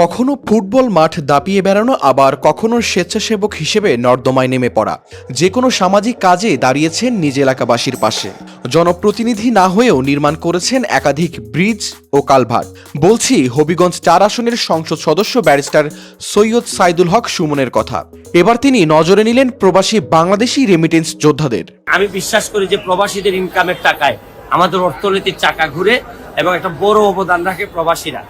কখনো ফুটবল মাঠ দাপিয়ে বেড়ানো, আবার কখনো স্বেচ্ছাসেবক হিসেবে নর্দমায় নেমে পড়া। যে কোনো সামাজিক কাজে দাঁড়িয়েছেন নিজ এলাকাবাসীর পাশে। জনপ্রতিনিধি না হয়েও নির্মাণ করেছেন একাধিক ব্রিজ ও কালভার্ট। বলছি, হবিগঞ্জ চার আসনের সংসদ সদস্য ব্যারিস্টার সৈয়দ সাইদুল হক সুমনের কথা। এবার তিনি নজরে নিলেন প্রবাসী বাংলাদেশি রেমিটেন্স যোদ্ধাদের। আমি বিশ্বাস করি যে প্রবাসীদের ইনকামের টাকায় আমাদের অর্থনীতির চাকা ঘুরে এবং একটা বড় অবদান রাখে প্রবাসীরা।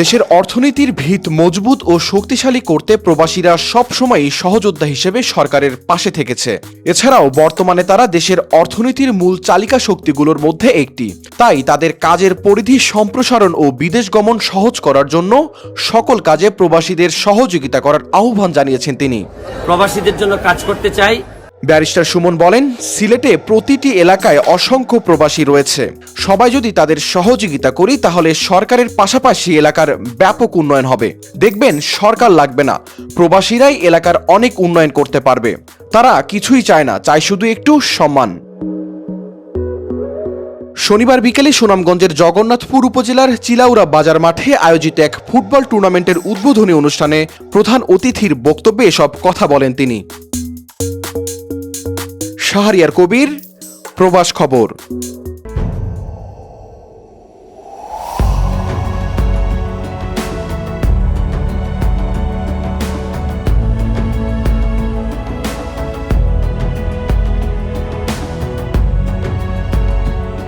দেশের অর্থনীতির ভিত মজবুত ও শক্তিশালী করতে প্রবাসীরা সবসময়ই সহযোদ্ধা হিসেবে সরকারের পাশে থেকেছে। এছাড়াও বর্তমানে তারা দেশের অর্থনীতির মূল চালিকা শক্তিগুলোর মধ্যে একটি। তাই তাদের কাজের পরিধি সম্প্রসারণ ও বিদেশ গমন সহজ করার জন্য সকল কাজে প্রবাসীদের সহযোগিতা করার আহ্বান জানিয়েছেন তিনি। প্রবাসীদের জন্য কাজ করতে চাই ব্যারিস্টার সুমন বলেন, সিলেটে প্রতিটি এলাকায় অসংখ্য প্রবাসী রয়েছে। সবাই যদি তাদের সহযোগিতা করি, তাহলে সরকারের পাশাপাশি এলাকার ব্যাপক উন্নয়ন হবে। দেখবেন, সরকার লাগবে না। প্রবাসীরাই এলাকার অনেক উন্নয়ন করতে পারবে। তারা কিছুই চায় না, চায় শুধু একটু সম্মান। শনিবার বিকেলে সুনামগঞ্জের জগন্নাথপুর উপজেলার চিলাউড়া বাজার মাঠে আয়োজিত এক ফুটবল টুর্নামেন্টের উদ্বোধনী অনুষ্ঠানে প্রধান অতিথির বক্তব্যে এসব কথা বলেন তিনি। শাহরিয়ার কবির প্রবাস খবর।